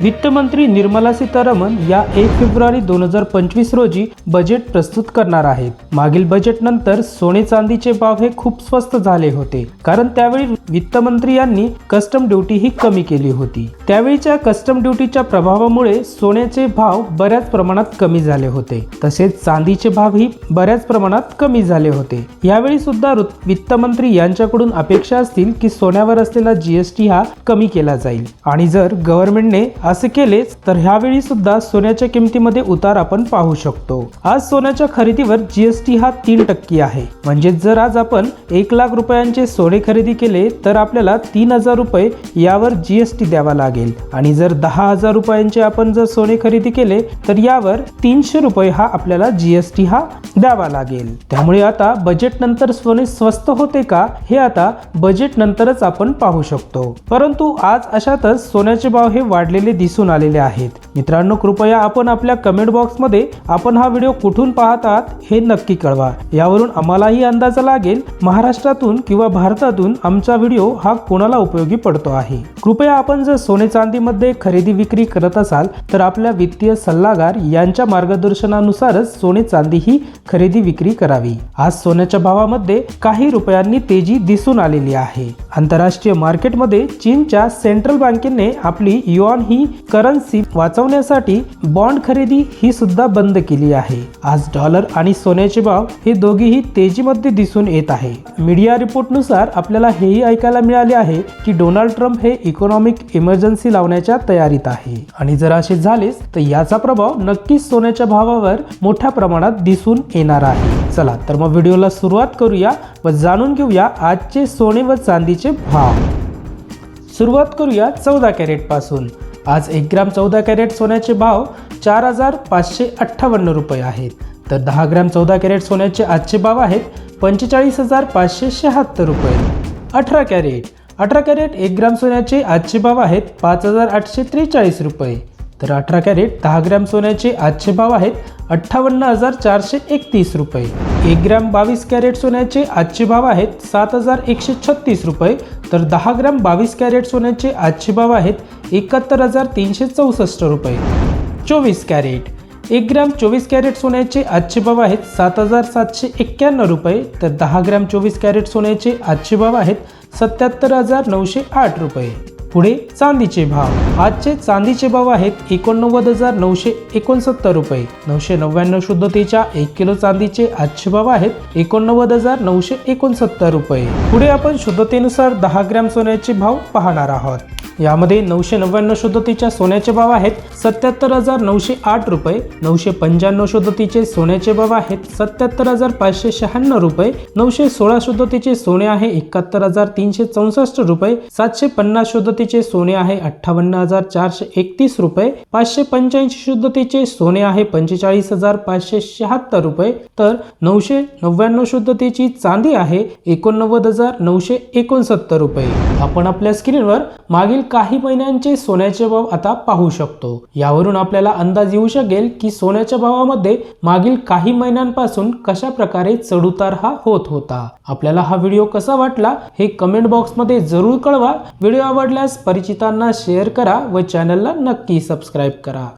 वित्तमंत्री निर्मला सीतारामन या एक फेब्रुवारी दोन हजार पंचवीस रोजी बजेट प्रस्तुत करणार आहेत. मागील बजेटनंतर सोने चांदीचे भाव हे खूप स्वस्त झाले होते. कारण त्यावेळी वित्तमंत्री यांनी कस्टम ड्युटी ही कमी केली होती. त्यावेळीच्या कस्टम ड्युटीच्या प्रभावामुळे सोन्याचे भाव बऱ्याच प्रमाणात कमी झाले होते. तसेच चांदीचे भावही बऱ्याच प्रमाणात कमी झाले होते. यावेळी सुद्धा वित्तमंत्री यांच्याकडून अपेक्षा असतील की सोन्यावर असलेला जीएसटी हा कमी केला जाईल. आणि जर गव्हर्नमेंटने असे केलेच तर ह्यावेळी सुद्धा सोन्याच्या किमतीमध्ये उतार आपण पाहू शकतो. आज सोन्याच्या खरेदीवर जीएसटी हा तीन टक्के आहे. म्हणजे जर आज आपण एक लाख रुपयांचे सोने खरेदी केले तर आपल्याला तीन हजार रुपये यावर जीएसटी द्यावा लागेल. आणि जर दहा हजार रुपयांचे आपण जर सोने खरेदी केले तर यावर तीनशे रुपये हा आपल्याला जीएसटी हा द्यावा लागेल. त्यामुळे आता बजेट नंतर सोने स्वस्त होते का हे आता बजेट नंतरच आपण पाहू शकतो. परंतु आज अशातच सोन्याचे भाव हे वाढलेले दिसून आलेले आहेत. मित्रांनो कृपया आपण आपल्या कमेंट बॉक्समध्ये आपण हा व्हिडिओ कुठून पाहत आहात हे नक्की कळवा. यावरून आम्हालाही अंदाज लागेल महाराष्ट्रातून किंवा भारतातून आमचा व्हिडिओ हा कोणाला उपयोगी पडतो आहे. कृपया आपण जर सोने चांदीमध्ये खरेदी विक्री करत असाल तर आपल्या वित्तीय सल्लागार यांच्या मार्गदर्शनानुसारच सोने चांदी ही खरेदी विक्री करावी. आज सोन्याच्या भावामध्ये काही रुपयांनी तेजी दिसून आलेली आहे. आंतरराष्ट्रीय मार्केटमध्ये चीनच्या सेंट्रल बँकेने आपली युआन ही करन्सी वाचवण्यासाठी बॉन्ड खरेदी ही सुद्धा बंद केली आहे. आज डॉलर आणि सोन्याचे भाव हे दोघेही तेजीमध्ये दिसून येत आहे. मीडिया रिपोर्टनुसार आपल्याला हेही ऐकायला मिळाले आहे की डोनाल्ड ट्रम्प हे इकॉनॉमिक इमर्जन्सी लावण्याच्या तयारीत आहे. आणि जर असे झालेच तर याचा प्रभाव नक्कीच सोन्याच्या भावावर मोठ्या प्रमाणात दिसून येणार आहे. चला तर मग व्हिडिओला सुरुवात करूया व जाणून घेऊया आजचे सोने व चांदीचे भाव. सुरुवात करूया चौदा कॅरेटपासून आज एक ग्राम चौदा कॅरेट सोन्याचे भाव चार हजार पाचशे अठ्ठावन्न रुपये आहेत. तर दहा ग्रॅम चौदा कॅरेट सोन्याचे आजचे भाव आहेत पंचेचाळीस हजार पाचशे शहात्तर रुपये. अठरा कॅरेट. अठरा कॅरेट एक ग्राम सोन्याचे आजचे भाव आहेत पाच हजार आठशे त्रेचाळीस रुपये. तर अठरा कॅरेट दहा ग्रॅम सोन्याचे आजचे भाव आहेत अठ्ठावन्न हजार चारशे एकतीस रुपये. एक ग्रॅम बावीस कॅरेट सोन्याचे आजचे भाव आहेत सात हजार एकशे छत्तीस रुपये. तर दहा ग्रॅम बावीस कॅरेट सोन्याचे आजचे भाव आहेत एकाहत्तर हजार तीनशे चौसष्ट रुपये. चोवीस कॅरेट. एक ग्रॅम चोवीस कॅरेट सोन्याचे आजचे भाव आहेत सात हजार सातशे एक्क्याण्णव रुपये. तर दहा ग्रॅम चोवीस कॅरेट सोन्याचे आजचे भाव आहेत सत्याहत्तर हजार नऊशे आठ रुपये. पुढे चांदीचे भाव. आजचे चांदीचे भाव आहेत एकोणनव्वद हजार नऊशे एकोणसत्तर रुपये. नऊशे नव्याण्णव शुद्धतेच्या एक किलो चांदीचे आजचे भाव आहेत एकोणनव्वद हजार नऊशे एकोणसत्तर रुपये. पुढे आपण शुद्धतेनुसार दहा ग्रॅम सोन्याचे भाव पाहणार आहोत. यामध्ये नऊशे नव्याण्णव शुद्धतेच्या सोन्याचे भाव आहेत सत्याहत्तर हजार नऊशे आठ रुपये नऊशे पंच्याण्णव शुद्धतेचे सोन्याचे भाव आहेत सत्याहत्तर हजार पाचशे शहाण्णव रुपये नऊशे सोळा शुद्धतेचे सोने आहे एकाहत्तर हजार तीनशे चौसष्ट रुपये सातशे पन्नास शुद्धतेचे सोने आहे अठ्ठावन्न हजार चारशे एकतीस रुपये पाचशे पंच्याऐंशी शुद्धतेचे सोने आहे पंचेचाळीस हजार पाचशे शहात्तर रुपये. तर नऊशे नव्याण्णव शुद्धतेची चांदी आहे एकोणनव्वद हजार नऊशे एकोणसत्तर रुपये. आपण आपल्या स्क्रीनवर मागील काही महिन्यांचे सोन्याचे भाव आता पाहू शकतो. यावरून आपल्याला अंदाज येऊ शकेल की सोन्याच्या भावामध्ये मागील काही महिन्यांपासून कशा प्रकारे चढउतार हा होत होता. आपल्याला हा व्हिडिओ कसा वाटला हे कमेंट बॉक्समध्ये जरूर कळवा. व्हिडिओ आवडल्यास परिचितांना शेअर करा व चॅनलला नक्की सबस्क्राईब करा.